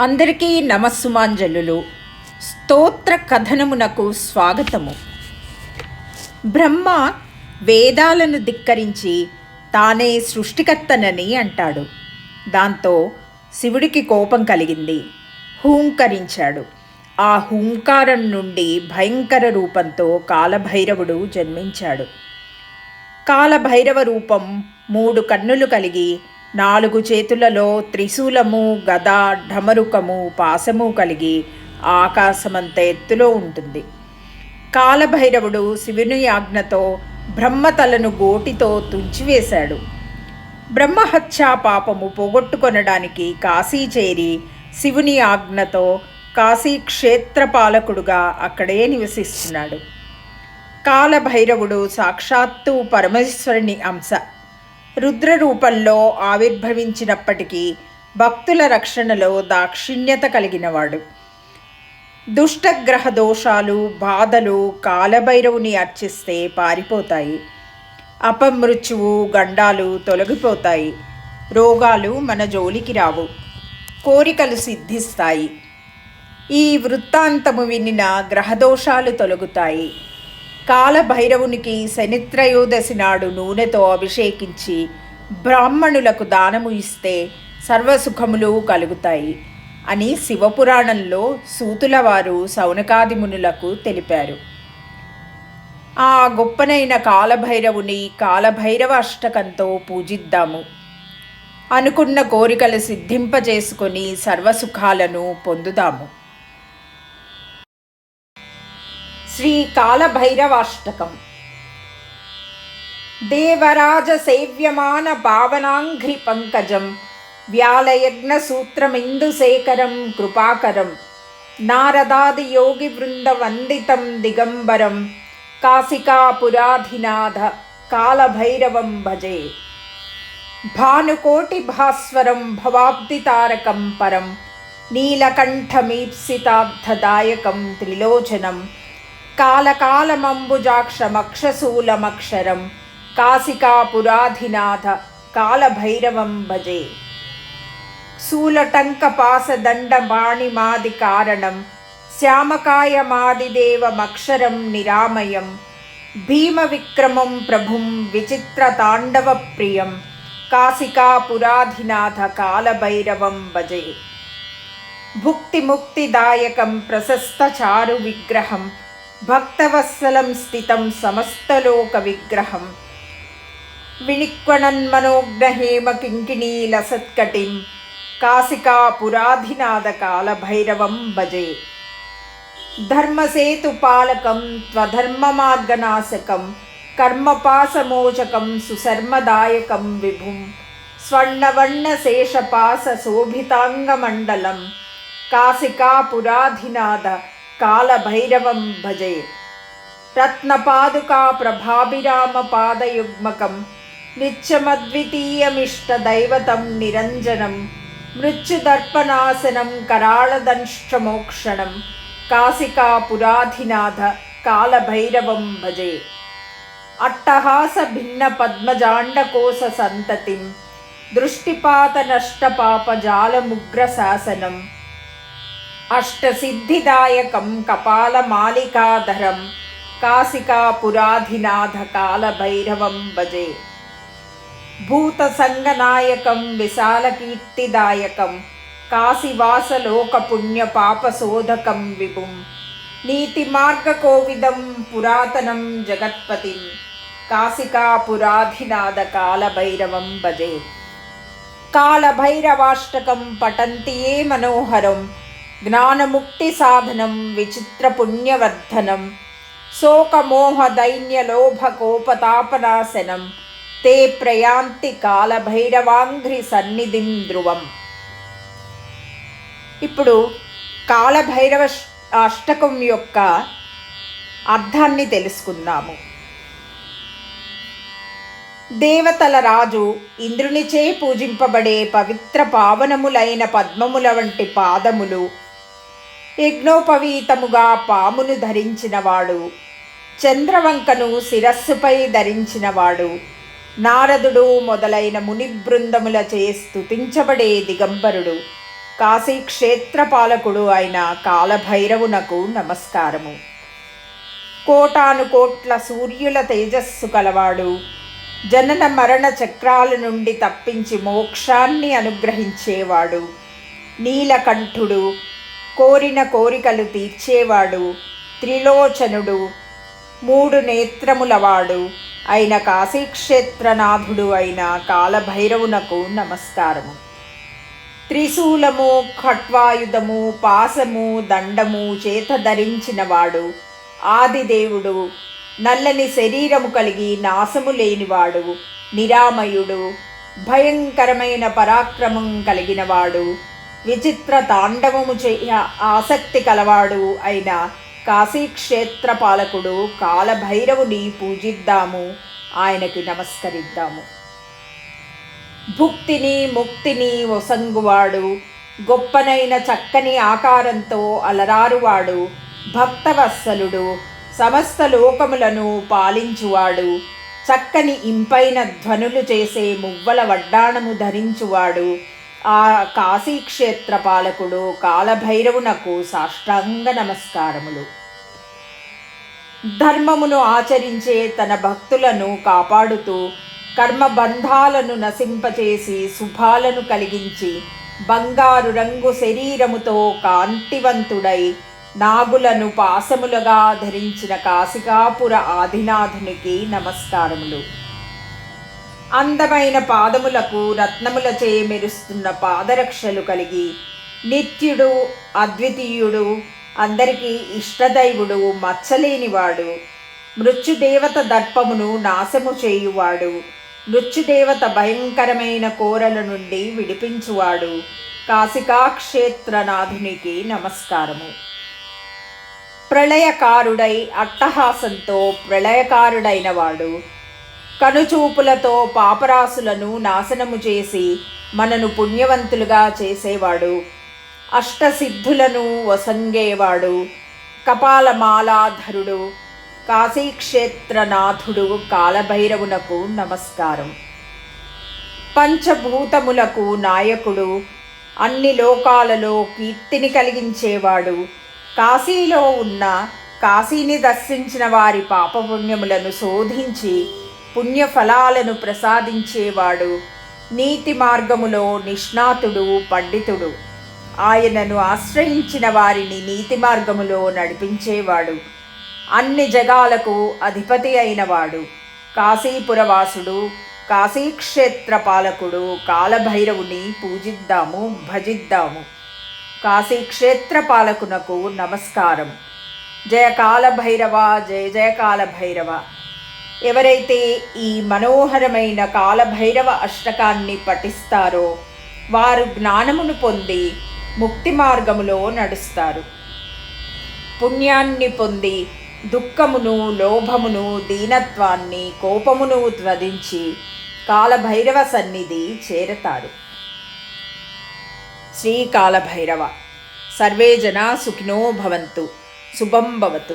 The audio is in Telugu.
అందరికీ నమస్సుమాంజలులు. స్తోత్ర కథనమునకు స్వాగతము. బ్రహ్మ వేదాలను ధిక్కరించి తానే సృష్టికర్తనని అంటాడు. దాంతో శివుడికి కోపం కలిగింది. హూంకరించాడు. ఆ హూంకారం నుండి భయంకర రూపంతో కాలభైరవుడు జన్మించాడు. కాలభైరవ రూపం మూడు కన్నులు కలిగి నాలుగు చేతులలో త్రిశూలము గద ఢమరుకము పాసము కలిగి ఆకాశమంత ఎత్తులో ఉంటుంది. కాలభైరవుడు శివుని ఆజ్ఞతో బ్రహ్మతలను గోటితో తుంచివేశాడు. బ్రహ్మహత్యా పాపము పోగొట్టుకొనడానికి కాశీ చేరి శివుని ఆజ్ఞతో కాశీ క్షేత్రపాలకుడుగా అక్కడే నివసిస్తున్నాడు. కాలభైరవుడు సాక్షాత్తు పరమేశ్వరుని అంశ. రుద్ర రూపంలో ఆవిర్భవించినప్పటికీ భక్తుల రక్షణలో దాక్షిణ్యత కలిగినవాడు. దుష్టగ్రహ దోషాలు బాధలు కాలభైరవుని అర్చిస్తే పారిపోతాయి. అపమృత్యువు గండాలు తొలగిపోతాయి. రోగాలు మన జోలికి రావు. కోరికలు సిద్ధిస్తాయి. ఈ వృత్తాంతము వినిన గ్రహదోషాలు తొలగుతాయి. కాలభైరవునికి శనిత్రయోదశి నాడు నూనెతో అభిషేకించి బ్రాహ్మణులకు దానము ఇస్తే సర్వసుఖములు కలుగుతాయి అని శివపురాణంలో సూతుల వారు సౌనకాదిమునులకు తెలిపారు. ఆ గొప్పనైన కాలభైరవుని కాలభైరవ అష్టకంతో పూజిద్దాము. అనుకున్న కోరికలు సిద్ధింపజేసుకొని సర్వసుఖాలను పొందుదాము. శ్రీ కాలభైరవాష్టకం దేవరాజ సేవ్యమాన భావనాంఘ్రి పంకజం వ్యాలయజ్ఞ సూత్రమిందుశేఖరం కృపాకరం నారదాది యోగి బృంద వందితం దిగంబరం కాలకాలమంబుజాక్షమక్షశూలమక్షరం కాశికాపురాధినాథ కాలభైరవం భజే. శూలటంకపాసదండబాణిమాది కారణం శ్యామకాయమాదిదేవమక్షరం నిరామయం. భీమవిక్రమం ప్రభుం విచిత్రతాండవప్రియం. కాశికాపురాధినాథ కాలభైరవం భజే. భుక్తిముక్తిదాయకం ప్రశస్తచారు విగ్రహం భక్తవత్సలం స్థితం సమస్తలోక విగ్రహం. విణిక్వణన్మనోగ్నహేమ కింకిణీలసత్కటిం కాశికాపురాధినాథ కాలభైరవం భజే. ధర్మసేతుపాలకం త్వధర్మమార్గనాశకం కర్మపాసమోచకం సుశర్మదాయకం విభుం. స్వర్ణవర్ణశేషపాసశోభితాంగమండలం కాశికాపురాధినాథ కాలభైరవం భజే రత్నపాదుకా ప్రభాభిరామపాదయుగ్మకం నిత్యమద్వితీయమిష్టదైవతం నిరంజనం మృత్యుదర్పనాశనం కరాళదంష్ట్రమోక్షణం కాశికాపురాధినాథ కాలభైరవం భజే అట్టహాస అష్టసిద్ధిదాయకం కపాలమాలికాధరం కాశికాపురాధినాథ కాలభైరవం భజే భూతసంగనాయకం విశాలకీర్తిదాయకం కాశీవాసలోకపుణ్యపాపశోధకం విభుం నీతిమార్గకోవిదం పురాతనం జగత్పతిం కాశికాపురాధినాథ కాలభైరవం భజే కాలభైరవాష్టకం పఠంతి ఏ మనోహరం జ్ఞానముక్తి సాధనం విచిత్ర విచిత్రపుణ్యవర్ధనం శోకమోహదైన్యలోభకోపతాపనాశనం తే ప్రయాంతి కాలభైరవాంఘ్రి సన్నిధిం ధ్రువం. ఇప్పుడు కాలభైరవ అష్టకం యొక్క అర్థాన్ని తెలుసుకుందాము. దేవతల రాజు ఇంద్రునిచే పూజింపబడే పవిత్ర పావనములైన పద్మముల వంటి పాదములు యజ్ఞోపవీతముగా పామును ధరించినవాడు. చంద్రవంకను శిరస్సుపై ధరించినవాడు. నారదుడు మొదలైన ముని బృందములచే స్తుతించబడే దిగంబరుడు. కాశీ క్షేత్రపాలకుడు అయిన కాలభైరవునకు నమస్కారము. కోటాను కోట్ల సూర్యుల తేజస్సు కలవాడు. జనన మరణ చక్రాల నుండి తప్పించి మోక్షాన్ని అనుగ్రహించేవాడు. నీలకంఠుడు కోరిన కోరికలు తీర్చేవాడు త్రిలోచనుడు మూడు నేత్రములవాడు అయిన కాశీక్షేత్రనాథుడు అయిన కాలభైరవునకు నమస్కారము. త్రిశూలము ఖట్వాయుధము పాసము దండము చేత ధరించినవాడు ఆదిదేవుడు నల్లని శరీరము కలిగి నాశము లేనివాడు నిరామయుడు భయంకరమైన పరాక్రమం కలిగినవాడు విచిత్ర తాండవము చేయ ఆసక్తి కలవాడు అయిన కాశీక్షేత్ర పాలకుడు కాలభైరవుని పూజిద్దాము. ఆయనకి నమస్కరిద్దాము. భుక్తిని ముక్తిని ఒసంగువాడు గొప్పనైన చక్కని ఆకారంతో అలరారువాడు భక్తవత్సలుడు సమస్త లోకములను పాలించువాడు చక్కని ఇంపైన ధ్వనులు చేసే మువ్వల వడ్డాణము ధరించువాడు ఆ కాశీక్షేత్ర పాలకుడు కాలభైరవునకు సాష్టాంగ నమస్కారములు. ధర్మమును ఆచరించే తన భక్తులను కాపాడుతూ కర్మబంధాలను నశింపచేసి శుభాలను కలిగించి బంగారు రంగు శరీరముతో కాంతివంతుడై నాగులను పాసములుగా ధరించిన కాశికాపుర ఆదినాథునికి నమస్కారములు. అందమైన పాదములకు రత్నములచే మెరుస్తున్న పాదరక్షలు కలిగి నిత్యుడు అద్వితీయుడు అందరికీ ఇష్టదైవుడు మచ్చలేనివాడు. మృత్యుదేవత దర్పమును నాశము చేయువాడు. మృత్యుదేవత భయంకరమైన కోరల నుండి విడిపించువాడు. కాశికాక్షేత్రనాథునికి నమస్కారము. ప్రళయకారుడై అట్టహాసంతో ప్రళయకారుడైన వాడు కనుచూపులతో పాపరాసులను నాశనము చేసి మనను పుణ్యవంతులుగా చేసేవాడు. అష్టసిద్ధులను వసంగేవాడు. కపాలమాలాధరుడు. కాశీక్షేత్రనాథుడు కాలభైరవునకు నమస్కారం. పంచభూతములకు నాయకుడు. అన్ని లోకాలలో కీర్తిని కలిగించేవాడు. కాశీలో ఉన్న కాశీని దర్శించిన వారి పాపపుణ్యములను శోధించి పుణ్యఫలాలను ప్రసాదించేవాడు నీతి మార్గములో నిష్ణాతుడు పండితుడు. ఆయనను ఆశ్రయించిన వారిని నీతి మార్గములో నడిపించేవాడు. అన్ని జగాలకు అధిపతి అయినవాడు. కాశీపురవాసుడు కాశీక్షేత్ర పాలకుడు కాలభైరవుని పూజిద్దాము భజిద్దాము. కాశీక్షేత్ర పాలకునకు నమస్కారం. జయ కాలభైరవ జయ జయ కాలభైరవ. ఎవరైతే ఈ మనోహరమైన కాలభైరవ అష్టకాన్ని పఠిస్తారో వారు జ్ఞానమును పొంది ముక్తి మార్గములో నడుస్తారు. పుణ్యాన్ని పొంది దుఃఖమును లోభమును దీనత్వాన్ని కోపమును త్వదించి కాలభైరవ సన్నిధి చేరతారు. శ్రీకాళభైరవ సర్వే జనా సుఖినో భవంతు. శుభం భవతు.